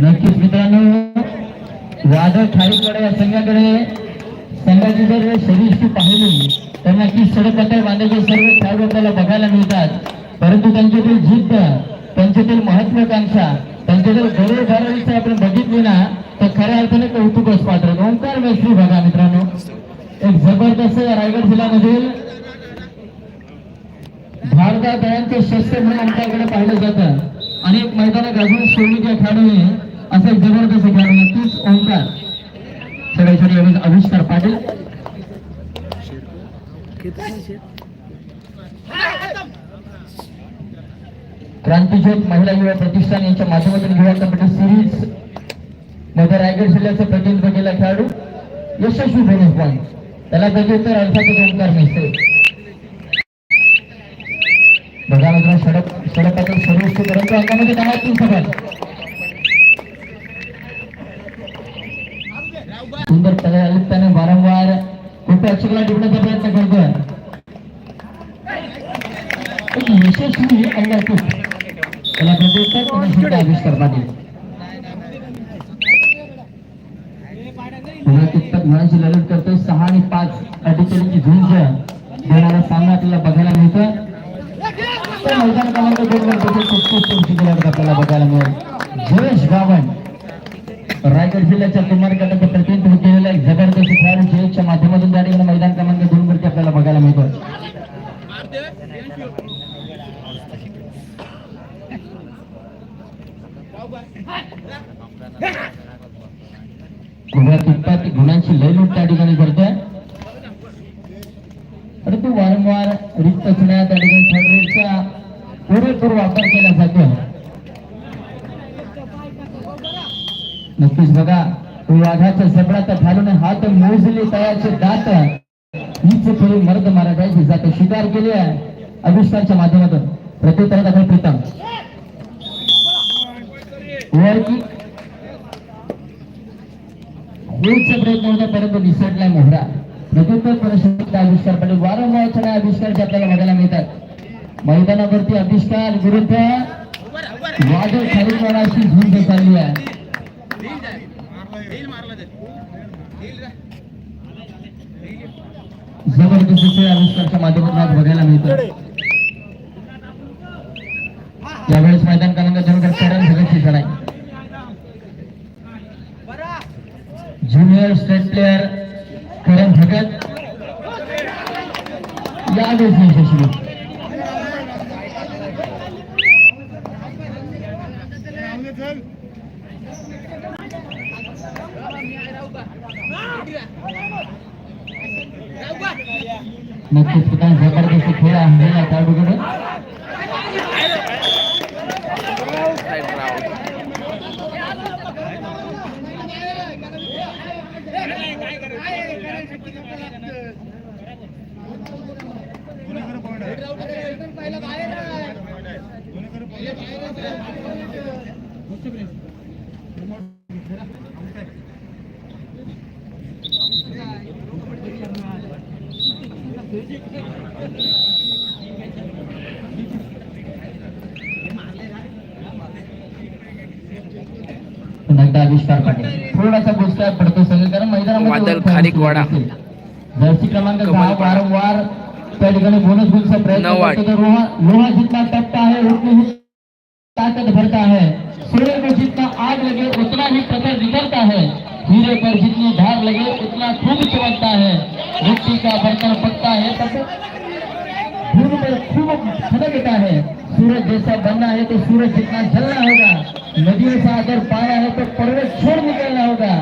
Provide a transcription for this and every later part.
नक्कीच मित्रांनो वादळ खारीकडे या संघाकडे संघाची जर शरीरची पाहिली तर नक्कीच सडक बांधायचे सर्व खेळाडू आपल्याला बघायला मिळतात. परंतु त्यांच्यातील जिद्द त्यांच्यातील महत्वाकांक्षा त्यांच्यातील गौरव आपण बघितली ना तर खऱ्या अर्थाने कौतुकच पात्र ओंकार मैत्री बघा मित्रांनो. एक जबरदस्त या रायगड जिल्ह्यामधील भारतात शस्त्र म्हणून आमच्याकडे पाहिलं जातं. आणि एक मैदानात गाजून सोडणीच्या खेळाडूने असं एक जबरदस्त खेळाडू नक्कीच ओंकार. सगळे छोटे आविष्कार पाटील. क्रांतीज्योत महिला युवा प्रतिष्ठान यांच्या माध्यमातून युवा कबड्डी सिरीजमध्ये रायगड जिल्ह्याचं प्रतिनिधित्व केला खेळाडू. यशस्वी बोनस पॉईंट त्याला प्रत्युत्तर अर्थातच ओंकार मिळते बघा मित्रांनो सडक सडकातील सर्वोच्च परंतु अंगामध्ये गावातील सुंदर तयार आयुक्ताने वारंवार खूप अक्षरला टिपण्याचा प्रयत्न करतोय एक यशस्वी अंगातून त्याला प्रत्युत्तर आविष्कार पाटील पुन्हा कितपत लढत करतोय सहा आणि पाच अटीचरीची झुंज देणारा सामना आपल्याला बघायला मिळतोय तर मैदान क्रमांक आपल्याला बघायला मिळेल. जयेश गावण रायगड जिल्ह्याच्या कुमार गटाचं प्रतिनिधित्व जबरदस्त खेळाडू जयेशच्या माध्यमातून त्या ठिकाणी मैदान क्रमांक दोन वरती आपल्याला बघायला मिळतो उभ्या तिप्पात गुणांची लयलूट त्या ठिकाणी करतोय. परंतु वारंवार रिक्त असण्या त्या ठिकाणी थर्डरेटचा पुरेपूर वापर केला जातो. नक्कीच बघा तो वाघाच्या जबडाचा घालून हात मोजले तयाचे दात. हीच थोडी मर्द मराठ्याची जात शिकार केली आहे. अभिष्कारच्या माध्यमातून. प्रत्युत्तरात आपण प्रीतम. वर प्रयत्न होता परंतु निसटलाय मोहरा. प्रत्युत्तर परिषदेचा आविष्कार पडेल वारंवार छडा आपल्याला बघायला मिळतात. मैदानावरती आविष्कार विरुद्ध वादळ खालीपणाची झुंज चालली आहे? जबरदस्त खेळ आविष्कारच्या माध्यमातून आज बघायला मिळतो. यावेळेस मैदान क्रमांक दोन करण लढाई junior state player Karan Bhagat यावेळेस यशस्वी नक्कीच ठिकाणी जबरदस्त खेळ आहे या खेळाडूकडे पुन्हा एकदा आविष्कार पाटील थोडासा गोष्ट पडतो सगळं कारण मैदानामध्ये. जर्सी क्रमांक दहा. वारंवार त्या ठिकाणी बोनस गुलचा प्रयत्न नऊ आठ. करतो तर लोहा लोहा जितना टपता है उतनी ही ताकत भरता है सूर्य को जितना आग लगे, उतना ही प्रखर निकलता है। हीरे पर जितनी धार लगे, उतना खूब चमकता है। मिट्टी का बर्तन पकता है, तब धूल पर खूब खनकता है। सूरज जैसा बनना है तो सूरज जितना जलना होगा, नदियों से अगर पाया है तो पर्वत छोड़ निकलना होगा।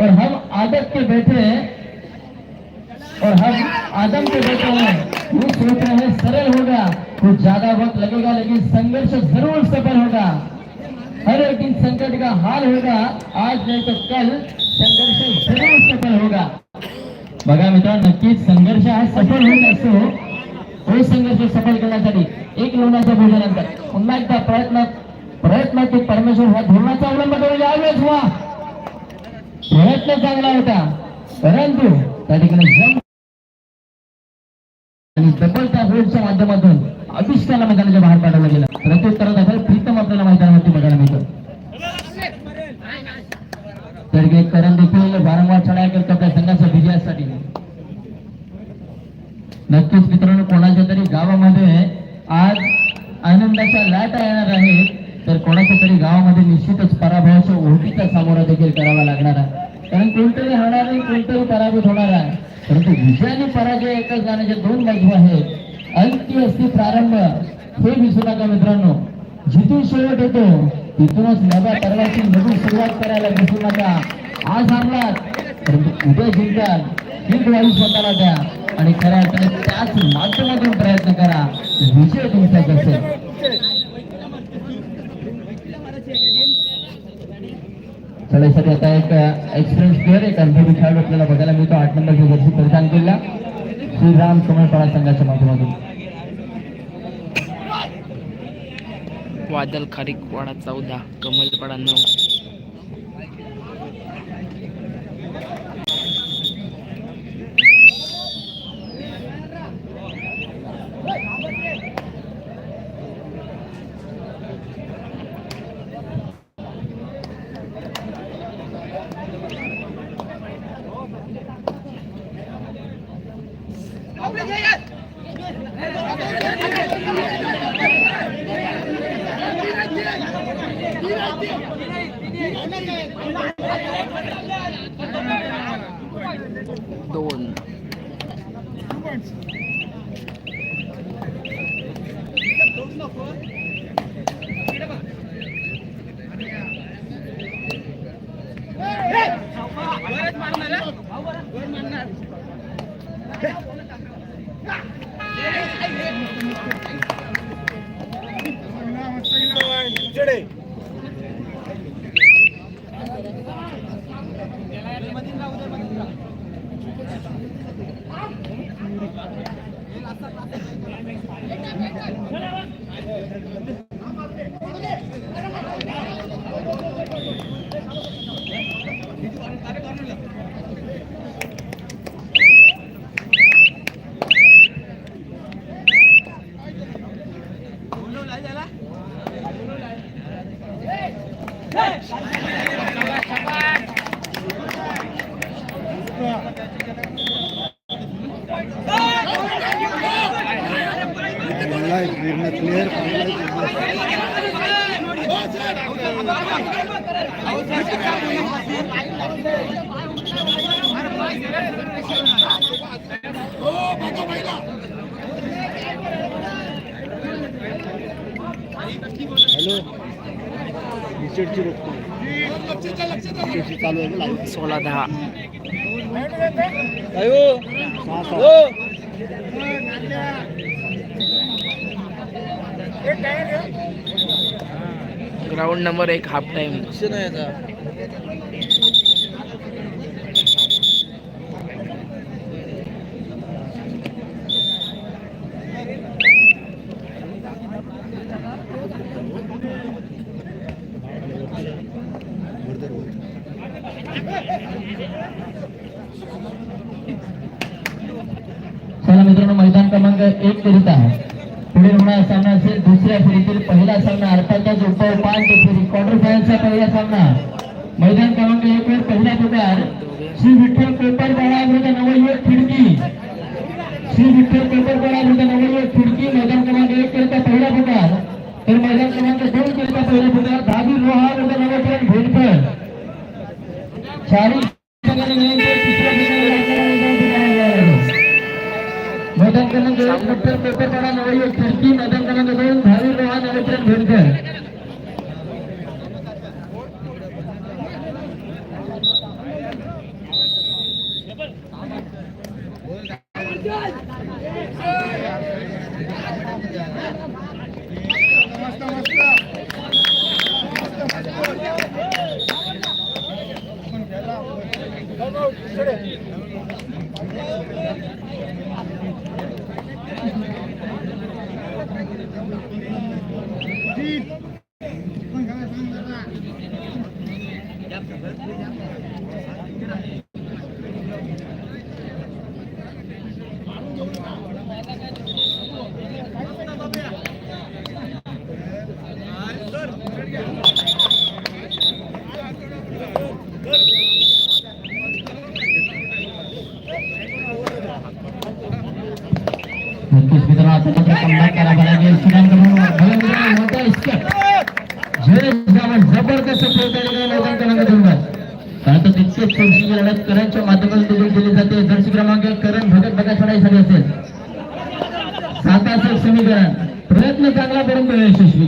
और हम आदत के बैठे हैं, और हम आदम के बैठे हैं। वो सोच रहे हैं, सरल होगा। कुछ ज़्यादा वक्त लगेगा, लेकिन संघर्ष ज़रूर सफल होगा। हर एक दिन संकट का हाल होगा आज नहीं तो कल संघर्ष जरूर सफल होगा। बघा मित्रांनो नक्कीच संघर्ष हा सफल होईल असतो हो. तो संघर्ष सफल करण्यासाठी एक लोणाच्या भोजनानंतर पुन्हा एकदा प्रयत्न प्रयत्न की परमेश्वर ह्या धोरणाचा अवलंब करून यावेळेस व्हा. प्रयत्न चांगला होता परंतु त्या ठिकाणी जम आणि डबल त्या होल्डच्या माध्यमातून अभिष्टाला मैदानाच्या बाहेर पाठवलं गेलं प्रत्युत्तरात आता प्रीतम आपल्याला मैदानावरती बघायला मिळतो करण देखील वारंवार चढाई करत आपल्या संघाच्या विजयासाठी नक्कीच मित्रांनो कोणाच्या तरी गावामध्ये आज आनंदाच्या लाटा येणार आहेत तर कोणाच्या तरी गावामध्ये निश्चितच पराभवाच्या ओढीचा सामोरा देखील करावा लागणार आहे कारण कोणतरी हरणार नाही कोणतरी पराभूत होणार आहे परंतु विजय आणि पराजय एकच जाण्याचे दोन बाजू आहेत अंत्य असते प्रारंभ हे विसरू नका मित्रांनो जिथून शेवट येतो तिथूनच नव्या पर्वाची नवीन सुरुवात करायला विसरू नका. आज हरलात परंतु उद्या जिंकाल ही ग्वाही स्वतःला द्या. आणि खऱ्या अर्थाने त्याच माध्यमातून प्रयत्न करा. विजय तुमचाच असेल चढाईसाठी आता एक एक्सपिरियन्स प्लेअर एक अनुभवी खेळाडू आपल्याला बघायला मिळतो. आठ नंबरची जर्सी परिधान केलेला. श्रीराम कमळपाडा संघाच्या माध्यमातून. वादल खारीकवाडा चौदा कमलपाडा नऊ. दोन चांगला आहे पूर्ण क्लिअर चांगला आहे हॅलो विकेटची रोखतो विकेटची चालू आहे ना live. सोळा दहा सहा सहा ग्राउंड नंबर एक हाफ टाइम. चला मित्रांनो मैदान क्रमांक एक करीत आहे सामना असेल दुसऱ्या फेरीतील पहिला सामना अर्थातच उपाय पाच फेरी. क्वार्टर फायनलचा पहिला सामना. मैदान क्रमांक एक वर पहिला पुकार श्री विठ्ठल पेपर बाळा विरुद्ध नवयुवक खिडकी. श्री विठ्ठल पेपर बाळा विरुद्ध नवयुवक खिडकी. मैदान क्रमांक एक करिता पहिला पुकार तर मैदान क्रमांक दोन करिता पहिला पुकार दहावी रोहा विरुद्ध नवकरण भेटफळ चारी मैदान क्रमांक एक डॉक्टर पेपर पाडा नवई खिडकी मैदान क्रमांक दोन लागेल श्रीरामकडून भलं मित्रांनो, मोठा होता जयेश गावण जबरदस्त खेळ त्या ठिकाणी मैदान तितकेच लढत करणच्या माध्यमातून देखील केली जाते जर्सी क्रमांक एक करण भगत बघा चढाईसाठी असेल साताचे समीकरण प्रयत्न चांगला परंतु यशस्वी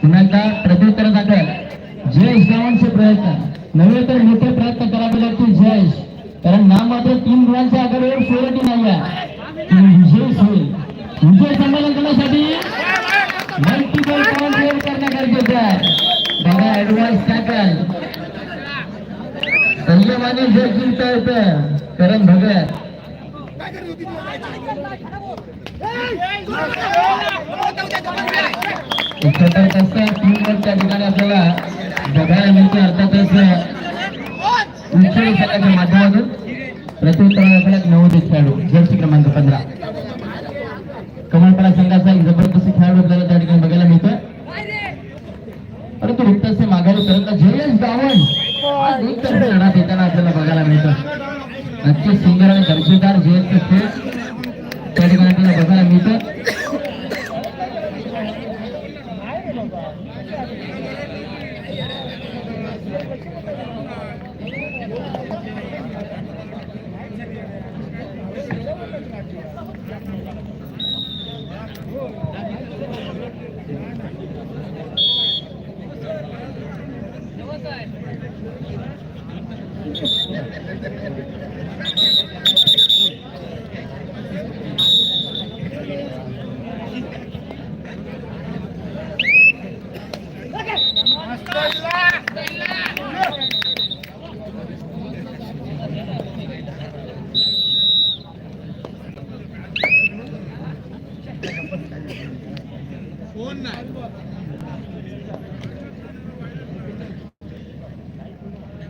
पुन्हा एकदा प्रत्युत्तर दाखल जयेश गावांचे प्रयत्न नव्हे तर मोठे प्रयत्न करावे लागतील जयेश कारण नाम मात्र तीन गुणांच्या आघाडीवर सोडती नाही आहे तुम्ही विजयच होईल विजय संमेलन करण्यासाठी मल्टिपल पॉईंट सेव्ह करणं गरजेचं आहे बघा ऍडव्हान्स टॅकल. संयमाने जर जिंकता येतं करण भगत. एक जबरदस्त टीमवर्क त्या ठिकाणी आपल्याला बघायला मिळते अर्थातच उच्च संघाच्या माध्यमातून. प्रत्युत्तराला नवोदित खेळाडू जर्सी क्रमांक पंधरा. कमलपरा संघाचा एक जबरदस्त खेळाडू आपल्याला त्या ठिकाणी बघायला मिळतोय. परंतु रिक्तसे माघारी करत जयेश गावण आज एक तर्फे लढा देताना आपल्याला बघायला मिळतं. नक्कीच सुंदर आणि दर्जेदार जयेशचं खेळ त्या ठिकाणी आपल्याला बघायला मिळतं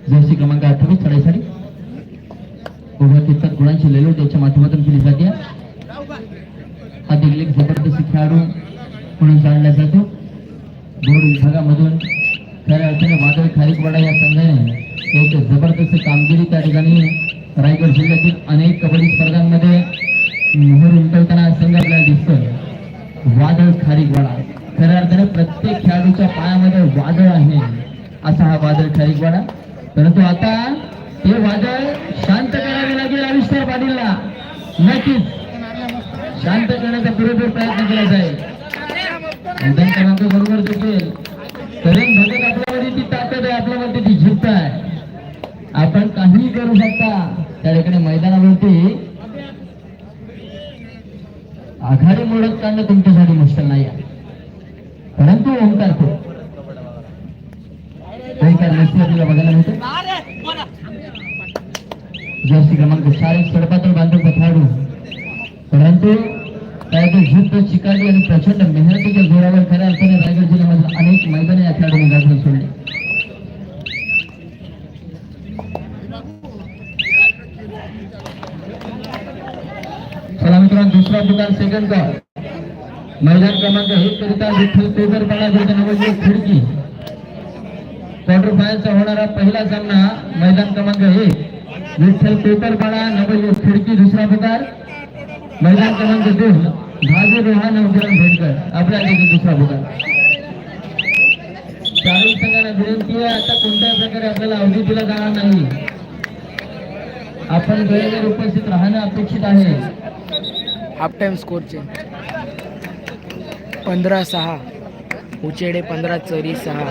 जर्सी क्रमांक अठ्ठावीस चढाईसाठी उभ्या तितक्यात गुणांची लेलो त्याच्या माध्यमातून केली जाते हा देखील एक जबरदस्त खेळाडू म्हणून जाणला जातो. दोन विभागामधून खऱ्या अर्थाने वादळ खारीकवाडा या संघाने एक जबरदस्त कामगिरी त्या ठिकाणी रायगड जिल्ह्यातील अनेक कबड्डी स्पर्धांमध्ये मोहर उमटवताना संघ आपल्याला दिसतोय. वादळ खारीकवाडा. खऱ्या अर्थाने प्रत्येक खेळाडूच्या पायामध्ये वादळ आहे असा हा वादळ खारीकवाडा. परंतु आता हे वादळ शांत करावे लागेल आविष्कार पाटीलला. नक्कीच. शांत पुरेपूर प्रयत्न केला जाईल. मैदान क्रमांक बरोबर देखील करण भगत आपल्यावरती ती ताकद आहे आपल्यावरती ती जिद्द आहे. आपण काहीही करू शकता त्या ठिकाणी मैदानावरती आघाडी मोडत काढणं तुमच्यासाठी मुश्किल नाही आहे. परंतु ओंकार खूप. ओंकार नसते आपल्याला बघायला मिळतो. जर्सी क्रमांक चाळीस एक बांधव पथाडू परंतु त्याचे जिद्द चिकाटी आणि प्रचंड मेहनतीच्या जोरावर खऱ्या अर्थाने रायगड जिल्ह्यामधील अनेक मैदाने या खेळाडूने गाजवून सोडली. चला मित्रांनो दुसरा पुकार सेकंड का मैदान क्रमांक एक करिता विठ्ठल पेपरपाडा विरुद्ध नवजीत खिडकी. क्वार्टर फायनलचा होणारा पहिला सामना मैदान क्रमांक एक. विठ्ठल पेपरपाडा नवजीत खिडकी दुसरा प्रकार महिला क्रमांक दोन भाजी रोहा अवतरण भेटकर आपल्या देखील दुसरा पुकार चारही संघांना विनंती आहे आता कोणत्याही प्रकारे आपल्याला अवधी दिला जाणार नाही? आपण वेळेवर उपस्थित राहणं अपेक्षित आहे. हाफ टाइम स्कोरचे पंधरा सहा. उचेडे पंधरा चरी सहा.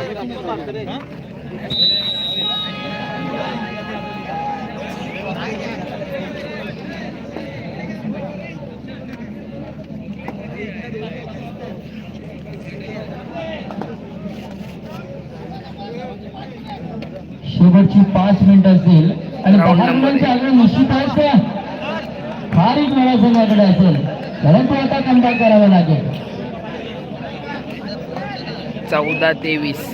शेवटची पाच मिनिटं असतील. आणि दहा मिनिटांच्या निश्चित आहे त्या फार एक वेळा संघाकडे असेल. परंतु आता कमबॅक करावं लागेल. चौदा तेवीस.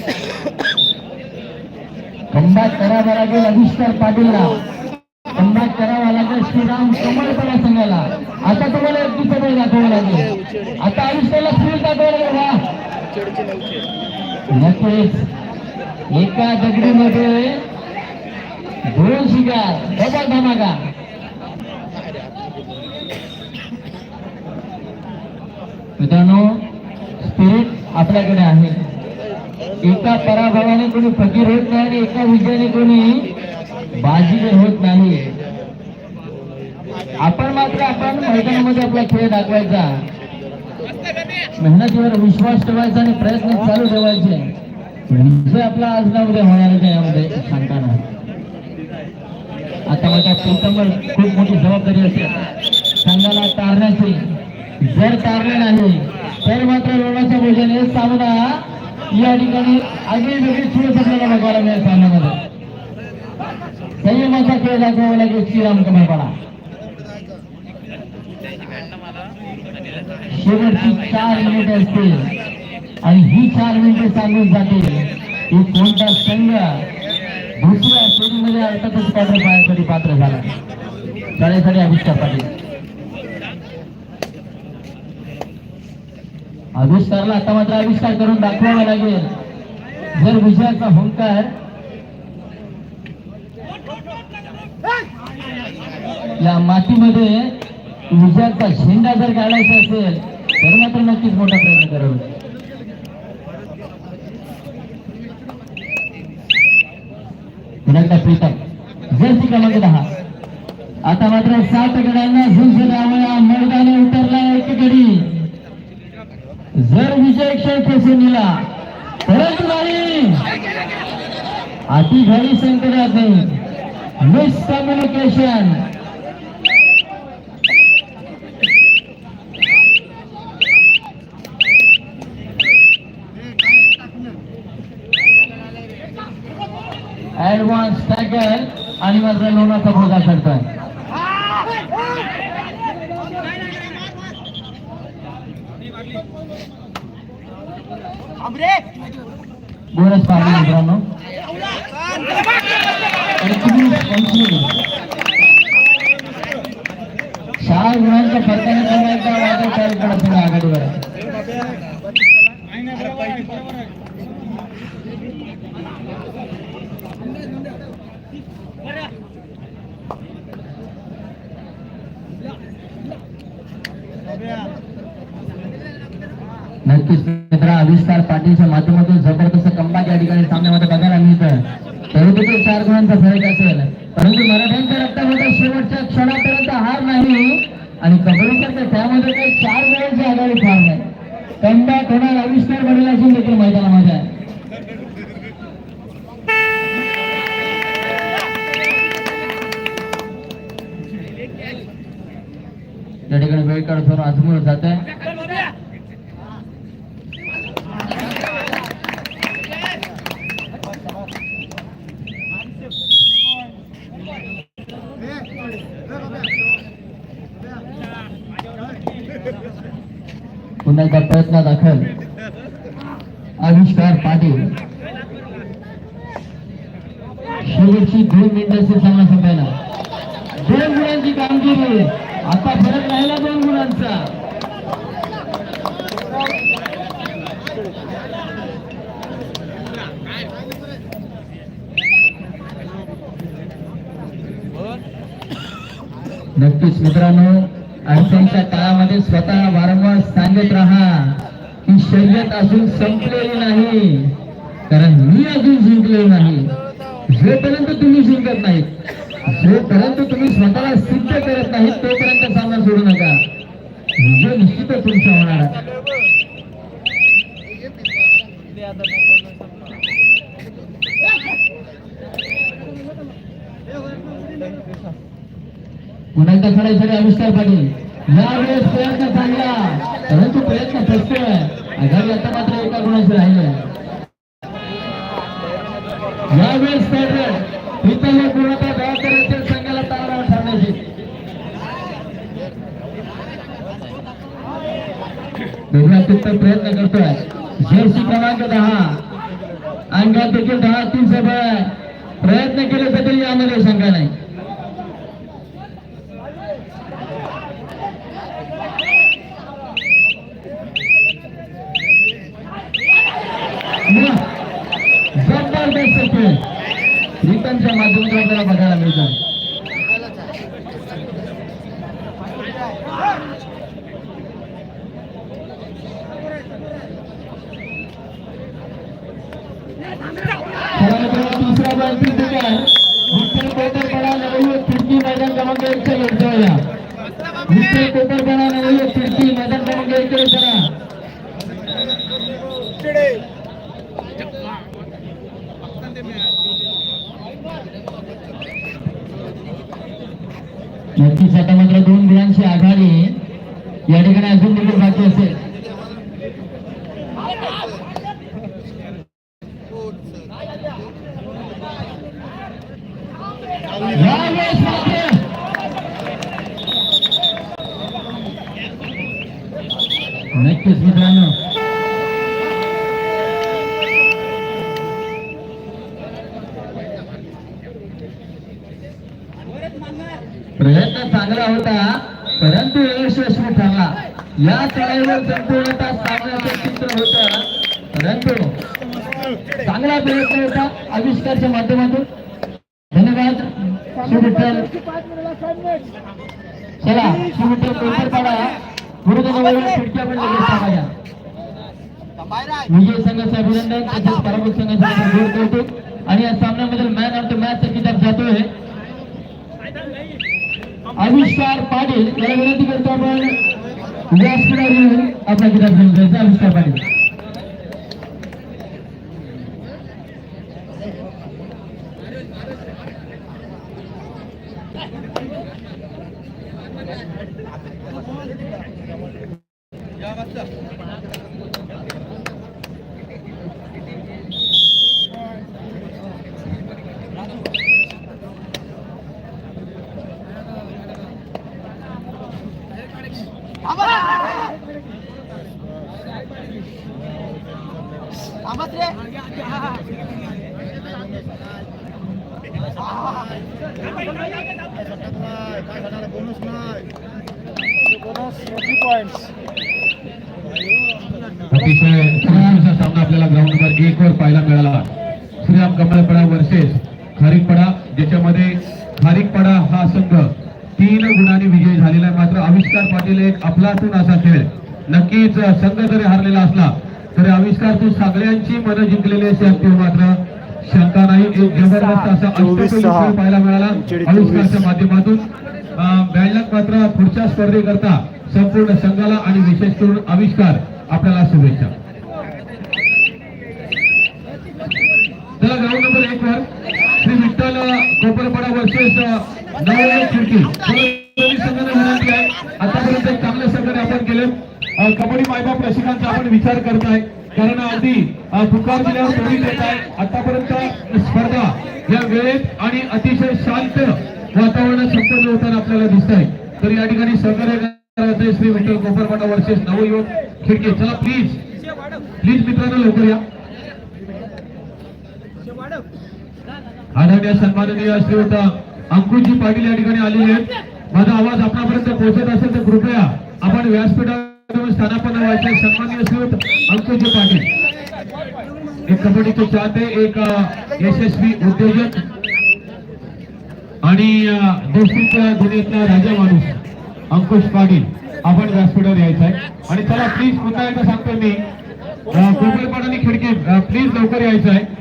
कमबॅक करावा लागेल अविष्कार पाटीलला. कमबॅक करावा लागेल श्रीराम कमळपणा संघाला. आता तुम्हाला एक दिवसा दाखवावं लागेल. आता आयुष्याला स्पीड दाखवावं लागेल नक्कीच. एका दगडीमध्ये दोन शिकार डबल धमाका. मित्रांनो स्पिरिट आपल्याकडे आहे. एका पराभवाने कोणी फकीर होत नाही आणि एका विजयाने कोणी बाजीगर होत नाही. आपण मात्र आपण मैदानामध्ये आपला खेळ दाखवायचा. मेहनतीवर विश्वास ठेवायचा आणि प्रयत्न चालू ठेवायचे. विजय आपला आज ना उद्या होणार आहे यामध्ये शंका नाही आता माझ्या प्रीतमवर खूप मोठी जबाबदारी असेल संघाला तारण्याची जर तारले नाही तर मात्र लोणाच्या भोजन सामना या ठिकाणी आगळी वेगळी सुरू आपल्याला बघायला मिळेल सामन्यामध्ये. संयमाचा खेळ दाखवावा लागेल श्रीराम कमळपाडा शेवटची चार मिनिटे असतील आणि ही चार मिनिटे सांगून जातील. की कोणता संघ दुसऱ्या फेरीमध्ये अर्थातच क्वार्टर फायनलसाठी पात्र झाला. शाळेसाठी अभिष्ठा पाटील. आविष्कारला आता मात्र आविष्कार करून दाखवावा लागेल. जर विजयाचा हुंकार या मातीमध्ये विजयाचा झेंडा जर काढायचा असेल तर मात्र नक्कीच मोठा प्रयत्न करावा. पुन्हा प्रीतम. जर्सी क्रमांक दहा. आता मात्र सात गड्यांना झुंज द्यावया मैदानी उतरला एक गडी. जर विजय क्षण खेचून दिला परंतु नाही. अति घडी संकटात नाही मिसकम्युनिकेशन ऍडव्हान्स टॅकल आणि मात्र सब हो जा सकता है मित्रांनो. एकवीस मित्रांनो सहा गुणांच्या फरकाने सांगायचा वादळ चालकडे संघ आघाडीवर. आहे. नक्कीच मित्र आविष्कार पाटीलच्या माध्यमातून जबर पुन्हा एकदा प्रयत्न दाखल. आविष्कार पाटील. शेवटची दोन मिनिटांचे सामना संपायला. दोन गुणांची कामगिरी. आता फरक राहिला दोन गुणांचा. नक्कीच मित्रांनो अडचणीच्या काळामध्ये स्वतः वारंवार सांगत राहा की शर्यत अजून संपलेली नाही. कारण मी अजून जिंकलेलो नाही. जोपर्यंत तुम्ही जिंकत नाहीत जोपर्यंत तुम्ही स्वतःला सिद्ध करत नाही तोपर्यंत सामना सोडू नका. विजय निश्चितच तुमचा होणार आहे पुन्हा एकदा खेळायसाठी आविष्कार पाटील? यावेळेस प्रयत्न चांगला. परंतु प्रयत्न फसतोय आघाडी आता मात्र एका गुणाची राहिले यावेळेस पॅटर्न इथं पूर्णतः जबाबदारी असेल संघाला तारावर ठरण्याची वेगळा तिथं प्रयत्न करतोय. जर्सी क्रमांक दहा. अंगात देखील दहा तीन सभा प्रयत्न केले तरी यामध्ये शंका नाही जबरदस्त खेळ रिटर्नच्या माध्यमातून आपल्याला बघायला मिळतं चला मित्रांनो तिसरा बॉल क्रिकेटर विठ्ठल कोपरपाडा नवयुवक खिडकी मैदान क्रमांक एकच्या जवळ विठ्ठल कोपरपाडा नवयुवक खिडकी मैदान क्रमांक एककडे चला नक्कीच आता मात्र दोन गुणांची आघाडी या ठिकाणी अजून देखील बाकी असेल यावेळेस मात्र नक्कीच मित्रांनो प्रयत्न चांगला होता परंतु यशस्वी ठरला या तळावर संपूर्णतः सामन्याचं चित्र होतं. परंतु चांगला प्रयत्न होता आविष्कारच्या माध्यमातून. धन्यवाद. शिवविठ्ठल चला शिवविठ्ठल कोपरपाडा गुरुजनावर खिडक्या पण लगेच टाकायच्या विजय संघाचं अभिनंदन तसेच पराभूत संघाचं जोड कौतुक. आणि या सामन्यामधील मॅन ऑफ द मॅच चा किताब जातोय. आविष्कार पाटील याला विनंती करतो आपण. व्यासपीठावर येऊन आपला किताब घेऊन जायचा आविष्कार पाटील काय झाणार बोनस नाही बोनस पॉइंट्स अतिशय छान सामना आपल्याला ग्राउंड नंबर एक वर पाहायला मिळाला. श्रीराम कमळपडा वर्सेस खारीकपडा ज्याच्यामध्ये खारीकपडा हा संघ तीन गुणांनी विजय झालेला आहे. मात्र आविष्कार पाटील एक अफलातून असा खेळ. नक्कीच संघ जरी हारलेला असला तरी आविष्कार तू सगळ्यांची मनं जिंकलेली असे मात्र शंका नाही एक जबरदस्त असा अष्टपैलू पाहायला मिळाला. आविष्कारच्या माध्यमातून बॅडलक मात्र पुढच्या स्पर्धेकरता संपूर्ण संघाला आणि विशेष करून आविष्कार आपल्याला शुभेच्छा. चला ग्राउंड नंबर एक वर. श्री विठ्ठल कोपरपाडा वर्सेस नवनाथ खिडकी. संघांना विनंती आहे. आतापर्यंत चांगल्या संघाने आपण केले. कबड्डी मायबाप रसिकांचा आपण विचार करताय. कारण अगदी तुकार जिल्ह्यावर प्रवेश तोडी देत आहे. आतापर्यंत स्पर्धा या वेळेत आणि अतिशय शांत वातावरणात संपन्न होताना आपल्याला दिसत आहे तर या ठिकाणी सहकार्य श्री विठ्ठल कोपरपाडा वर्सेस नवयुवक खिडके. चला प्लीज प्लीज मित्रांनो लवकर या. आदरणीय सन्माननीय श्रीयुत अंकुशजी पाटील या ठिकाणी आलेले आहेत. माझा आवाज आपल्यापर्यंत पोहोचत असेल तर कृपया आपण व्यासपीठावर स्थानापन्न व्हायचे सन्मान्य सूट अंकुशजी पाटील. एक कबड्डीचे चाहते एक यशस्वी उद्योजक आणि अ, दोस्तीच्या दुनियेतला राजा माणूस अंकुश पाटील. आपण व्यासपीठावर यायचं आहे. आणि चला प्लीज पुन्हा एकदा सांगतो मी. अ, खिडकी प्लीज लवकर यायचं आहे.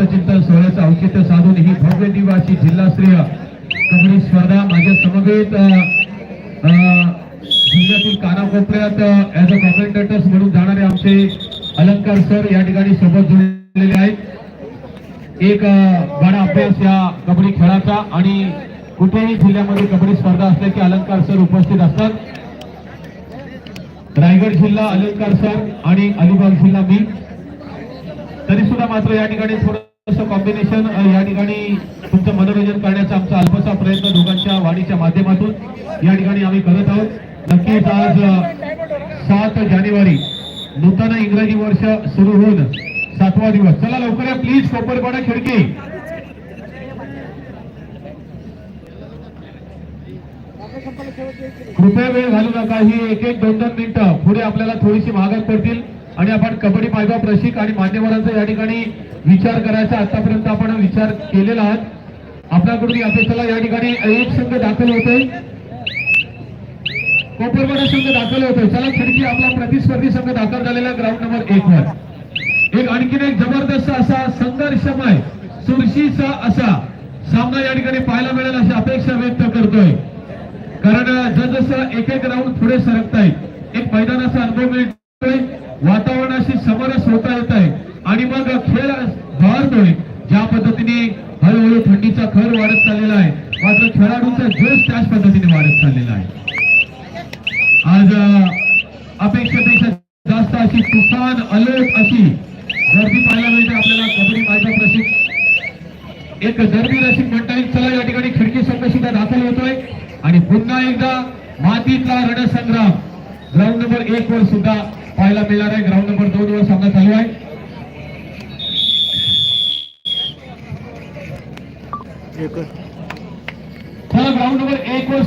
यांचा सोहळ्याचं औचित्य साधून ही भव्य निवासी जिल्हास्तरीय कबड्डी स्पर्धा माझ्या समवेत जिल्ह्यातील कानाकोपऱ्यात ऍज अ कॉमेंटेटर्स म्हणून जाणारे आमचे अलंकार सर या ठिकाणी सोबत जोडलेले आहेत. एक गाडा अभ्यास या कबड्डी खेळाचा आणि कुठेही जिल्ह्यामध्ये कबड्डी स्पर्धा असल्या की अलंकार सर उपस्थित असतात. रायगड जिल्हा अलंकार सर आणि अलिबाग जिल्हा मी. तरी सुद्धा मात्र या ठिकाणी कॉम्बिनेशन या ठिकाणी तुमचं मनोरंजन करण्याचा आमचा अल्पसा प्रयत्न दोघांच्या वाढीच्या माध्यमातून या ठिकाणी आम्ही करत आहोत. नक्कीच आज सात जानेवारी नूतन इंग्रजी वर्ष सुरू होऊन सातवा दिवस. चला लवकर या प्लीज कोपरपाडा खिडकी. कृपया वेळ घालू नका ही एक एक दोन दोन मिनिटं. पुढे आपल्याला थोडीशी महागात पडतील. आणि आपण कबड्डी मायबा प्रशिक आणि मान्यवरांचा या ठिकाणी विचार करायचा. आतापर्यंत आपण विचार केलेला आहात. आपल्याकडून या अपेक्षेला या ठिकाणी एक संघ दाखल होते कोपरवाडा संघ दाखल होतोय. चला खिडकी आपला प्रतिस्पर्धी संघ दाखल झालेला ग्राउंड नंबर एक वर. एक आणखीन एक जबरदस्त असा संघर्षमय चुरशीचा असा सामना या ठिकाणी पाहायला मिळेल अशी अपेक्षा व्यक्त करतोय. कारण जसजसं एक एक राऊंड पुढे सरकताय एक मैदानाचा अनुभव मिळतोय. वातावरणाशी समरस होता येत आहे. आणि मग खेळ बहरतोय ज्या पद्धतीने हळूहळू थंडीचा खर वाढत चाललेला आहे. मात्र खेळाडूंचा जोश त्याच पद्धतीने वाढत चाललेला आहे. आज अपेक्षेपेक्षा जास्त अशी तुफान अलोट अशी गर्दी पाहायला मिळते आपल्याला. कबड्डी मायचा प्रसिद्ध. एक गर्दी रसिक म्हणता येईल चला या ठिकाणी खिडकी संघ सुद्धा दाखल होतोय. आणि पुन्हा एकदा मातीतला रणसंग्राम. ग्राउंड नंबर एक वर सुद्धा पाहायला मिळणार आहे. ग्राउंड नंबर दोन वर सामना चालू आहे. चला ग्राउंड नंबर एक वर